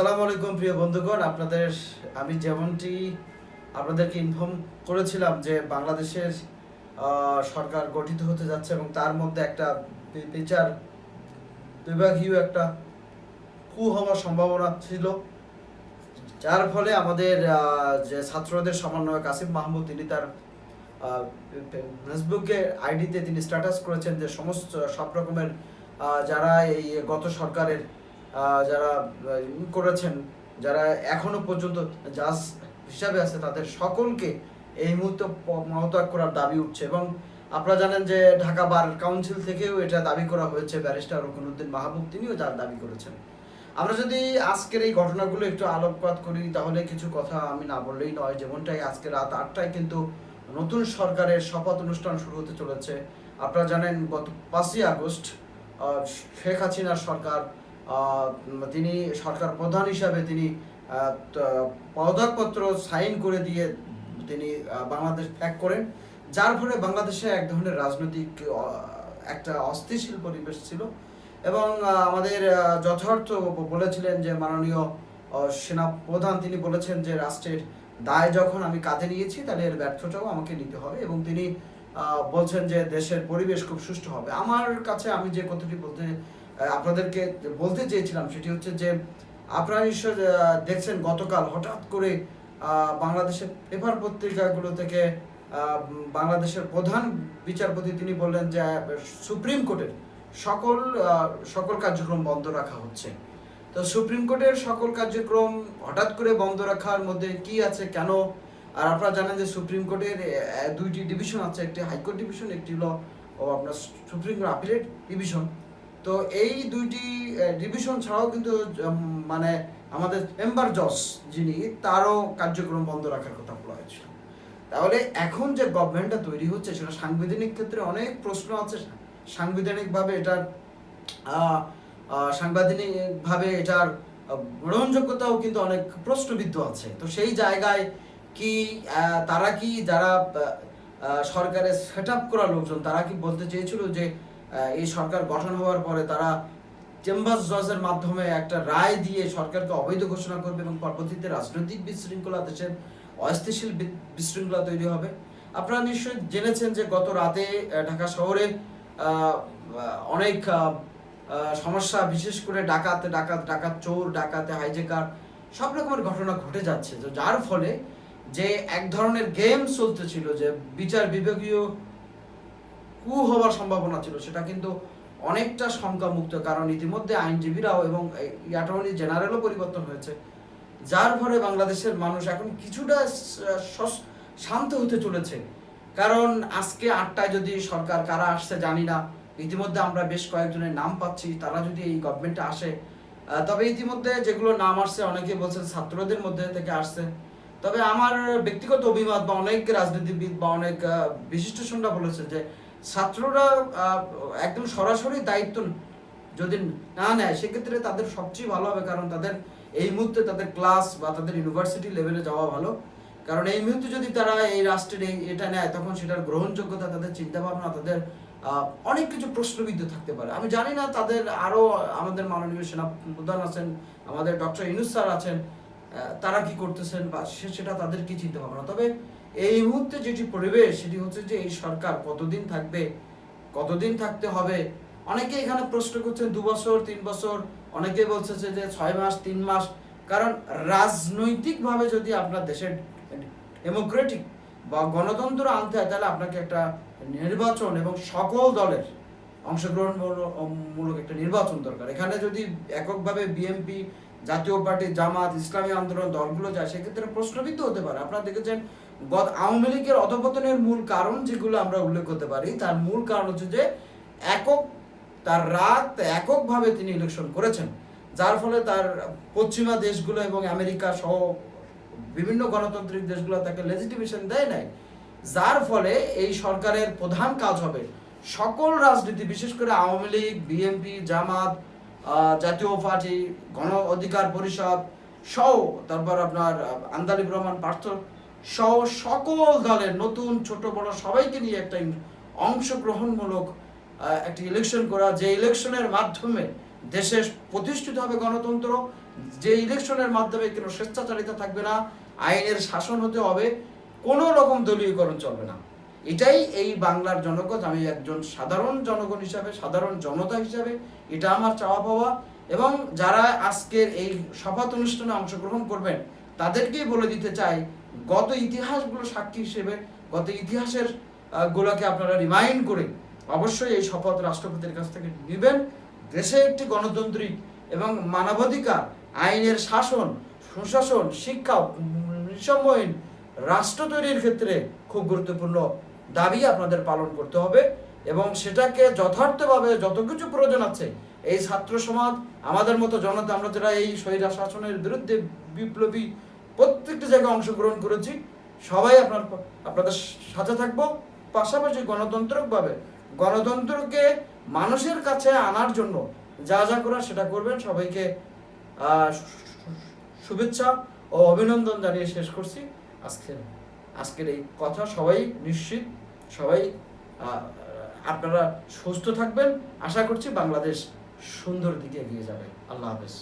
আসসালামু আলাইকুম প্রিয় বন্ধুগণ, আপনাদের, আমি যেমনটি আপনাদেরকে ইনফর্ম করেছিলাম যে বাংলাদেশের সরকার গঠিত হতে যাচ্ছে এবং তার মধ্যে একটা বিচার বিভাগীয় একটা কু হওয়ার সম্ভাবনা ছিল। যার ফলে আমাদের যে ছাত্রদের সমন্বয়ক আসিফ মাহমুদ, তিনি তার ফেসবুকে আইডিতে তিনি স্ট্যাটাস করেছেন যে সমস্ত সব রকমের যারা এই গত সরকারের যারা করেছেন, যারা এখনও পর্যন্ত জাজ হিসাবে আছে, তাদের সকলকে এই মুহূর্তে পদত্যাগ করার দাবি উঠছে এবং আপনারা জানেন যে ঢাকা বার কাউন্সিল থেকেও এটা দাবি করা হয়েছে ব্যারিস্টার রুকনুদ্দিন মাহবুব, তিনিও যার দাবি করেছেন। আমরা যদি আজকের এই ঘটনাগুলো একটু আলোকপাত করি, তাহলে কিছু কথা আমি না বললেই নয়, যেমনটাই আজকে রাত আটটায় কিন্তু নতুন সরকারের শপথ অনুষ্ঠান শুরু হতে চলেছে। আপনারা জানেন, গত পাঁচই আগস্ট শেখ হাসিনার সরকার তিনি সরকার প্রধান হিসাবে তিনি পদত্যাগপত্র সাইন করে দিয়ে তিনি বাংলাদেশ ত্যাগ করেন। যার ফলে বাংলাদেশে এক ধরনের রাজনৈতিক একটা অস্থিশীল পরিবেশ ছিল। এবং আমাদের যথার্থ বলেছিলেন যে মাননীয় সেনা প্রধান, তিনি বলেছেন যে রাষ্ট্রের দায় যখন আমি কাঁধে নিয়েছি, তাহলে এর ব্যর্থটাও আমাকে নিতে হবে। এবং তিনি বলছেন যে দেশের পরিবেশ খুব সুষ্ঠু হবে। আমার কাছে আমি যে কথাটি বলতে আপনাদেরকে বলতে চেয়েছিলাম সেটি হচ্ছে যে আপনারা নিশ্চয় দেখছেন গতকাল হঠাৎ করে বাংলাদেশের পেপার পত্রিকাগুলো থেকে বাংলাদেশের প্রধান বিচারপতি তিনি বললেন যে সুপ্রিম কোর্টের সকল সকল কার্যক্রম বন্ধ রাখা হচ্ছে। তো সুপ্রিম কোর্টের সকল কার্যক্রম হঠাৎ করে বন্ধ রাখার মধ্যে কি আছে, কেন? আর আপনারা জানেন যে সুপ্রিম কোর্টের দুইটি ডিভিশন আছে, একটি হাইকোর্ট ডিভিশন, একটি হলো আপনার সুপ্রিম কোর্ট আপিলেট ডিভিশন। তো এই দুইটি ডিভিশন ছাড়াও কিন্তু মানে আমাদের মেম্বার জস যিনি, তারও কার্যক্রম বন্ধ রাখার কথা বলা হয়েছিল। তাহলে এখন যে গভর্নমেন্টটা তৈরি হচ্ছে, সেটা সাংবিধানিক ক্ষেত্রে অনেক প্রশ্ন আছে। সাংবিধানিকভাবে এটার সাংবিধানিকভাবে এটার গ্রহণযোগ্যতাও কিন্তু অনেক প্রশ্নবিদ্ধ আছে। তো সেই জায়গায় কি তারা কি, যারা সরকারের সেট আপ করা লোকজন, তারা কি বলতে চেয়েছিল যে এই সরকার গঠন হওয়ার পরে তারা চেম্বার জজের মাধ্যমে একটা রায় দিয়ে সরকারকে অবৈধ ঘোষণা করবে এবং পরবর্তীতে রাজনৈতিক বিশৃঙ্খলা দেশের অস্থিতিশীল বিশৃঙ্খলা তৈরি হবে। আপনারা নিশ্চয়ই জেনেছেন যে গত রাতে ঢাকা শহরে অনেক সমস্যা, বিশেষ করে ডাকাত ডাকাত ডাকাত চোর, ডাকাতে হাইজেকার, সব রকমের ঘটনা ঘটে যাচ্ছে। তো যার ফলে যে এক ধরনের গেম চলতেছিল যে বিচার বিভাগীয় কু হওয়ার সম্ভাবনা ছিল, সেটা কিন্তু অনেকটা শঙ্কামুক্ত, কারণ ইতিমধ্যে আইনজীবীরাও এবং অ্যাটর্নি জেনারেলও পরিবর্তন হয়েছে। যার ফলে বাংলাদেশের মানুষ এখন কিছুটা শান্ত হতে চলেছে। কারণ আজকে আটটায় যদি সরকার কারা আসছে জানি না। ইতিমধ্যে আমরা বেশ কয়েকজনের নাম পাচ্ছি, তারা যদি এই গভর্নমেন্টে আসে তবে ইতিমধ্যে যেগুলো নাম আসছে অনেকে বলছেন ছাত্রদের মধ্যে থেকে আসছে। তবে আমার ব্যক্তিগত অভিমত বা অনেক রাজনীতিবিদ বা অনেক বিশিষ্ট বিশিষ্টজনরা বলেছে যে ছাত্ররা একদম সরাসরি দায়িত্ব যদি না নেয়, সেক্ষেত্রে তাদের সবচেয়ে ভালো হবে কারণ তাদের এই মুহূর্তে তাদের ক্লাস বা তাদের ইউনিভার্সিটি লেভেলে যাওয়া ভালো। কারণ এই মুহূর্তে যদি তারা এই রাষ্ট্রের এই এটা নেয়, তখন সেটার গ্রহণযোগ্যতা, তাদের চিন্তাভাবনা, তাদের অনেক কিছু প্রশ্নবিদ্ধ থাকতে পারে। আমি জানি না তাদের আরও আমাদের মাননীয় সেনা প্রধান আছেন, আমাদের ডক্টর ইনুস স্যার আছেন তারা কি করতেছেন বা সেটা তাদের কি চিন্তা ভাবনা তবে এই মুহূর্তে যেটি পরিবেশ, সেটি হচ্ছে যে এই সরকার কতদিন থাকবে, কতদিন থাকতে হবে? অনেকে এখানে প্রশ্ন করছেন দু বছর, তিন বছর, অনেকে বলছে যে ছয় মাস, তিন মাস। কারণ রাজনৈতিকভাবে যদি আপনার দেশের ডেমোক্রেটিক বা গণতন্ত্র আনতে হয়, তাহলে আপনাকে একটা নির্বাচন এবং সকল দলের অংশগ্রহণ মূলক একটা নির্বাচন দরকার। এখানে যদি এককভাবে বিএনপি জাতীয় পার্টি, জামাত, ইসলামী আন্দোলন, দলগুলো যায়, সেক্ষেত্রে প্রশ্নবিদ্ধ হতে পারে। আপনারা দেখেছেন গত আওয়ামী লীগের অধপতনের মূল কারণ যেগুলো আমরা উল্লেখ করতে পারি, তার মূল কারণ হচ্ছে যে একক, তার রাত এককভাবে তিনি ইলেকশন করেছেন। যার ফলে তার পশ্চিমা দেশগুলো এবং আমেরিকা সহ বিভিন্ন গণতান্ত্রিক দেশগুলো তাকে লেজিটিমেশন দেয় নাই। যার ফলে এই সরকারের প্রধান কাজ হবে সকল রাজনীতি, বিশেষ করে আওয়ামী লীগ, বিএনপি, জামাত জাতীয় পার্টি, গণ অধিকার পরিষদ সহ, তারপর আপনার আন্দালিব রহমান পার্থ সহ সকল দলের নতুন, ছোট, বড় সবাইকে নিয়ে একটা অংশগ্রহণমূলক একটি ইলেকশন করা। যে ইলেকশনের মাধ্যমে দেশে প্রতিষ্ঠিত হবে গণতন্ত্র, যে ইলেকশনের মাধ্যমে কোনো স্বেচ্ছাচারিতা থাকবে না, আইনের শাসন হতে হবে, কোনো রকম দলীয়করণ চলবে না। এটাই এই বাংলার জনগণ, আমি একজন সাধারণ জনগণ হিসাবে, সাধারণ জনতা হিসাবে এটা আমার চাওয়া পাওয়া। এবং যারা আজকের এই শপথ অনুষ্ঠানে অংশগ্রহণ করবেন, তাদেরকেই বলে দিতে চাই, গত ইতিহাসগুলো সাক্ষী হিসেবে, গত ইতিহাসের গুলোকে আপনারা রিমাইন্ড করে অবশ্যই এই শপথ রাষ্ট্রপতির কাছ থেকে নেবেন। দেশে একটি গণতান্ত্রিক এবং মানবাধিকার, আইনের শাসন, সুশাসন, শিক্ষা নিঃসম্মহীন রাষ্ট্র তৈরির ক্ষেত্রে খুব গুরুত্বপূর্ণ। দাবি আপনাদের পালন করতে হবে এবং সেটাকে যথার্থভাবে যত কিছু প্রয়োজন আছে, এই ছাত্র সমাজ, আমাদের মতো জনতা, আমরা যারা এই স্বৈরা শাসনের বিরুদ্ধে বিপ্লবী প্রত্যেকটি জায়গায় অংশগ্রহণ করেছি, সবাই আপনার আপনাদের সাথে থাকব। পাশাপাশি গণতন্ত্রকভাবে, গণতন্ত্রকে মানুষের কাছে আনার জন্য যা যা করার সেটা করবেন। সবাইকে শুভেচ্ছা ও অভিনন্দন জানিয়ে শেষ করছি। আজকের আজকের এই কথা। সবাই নিশ্চিত, সবাই আপনারা সুস্থ থাকবেন। আশা করছি বাংলাদেশ সুন্দর দিকে এগিয়ে যাবে। আল্লাহ হাফেজ।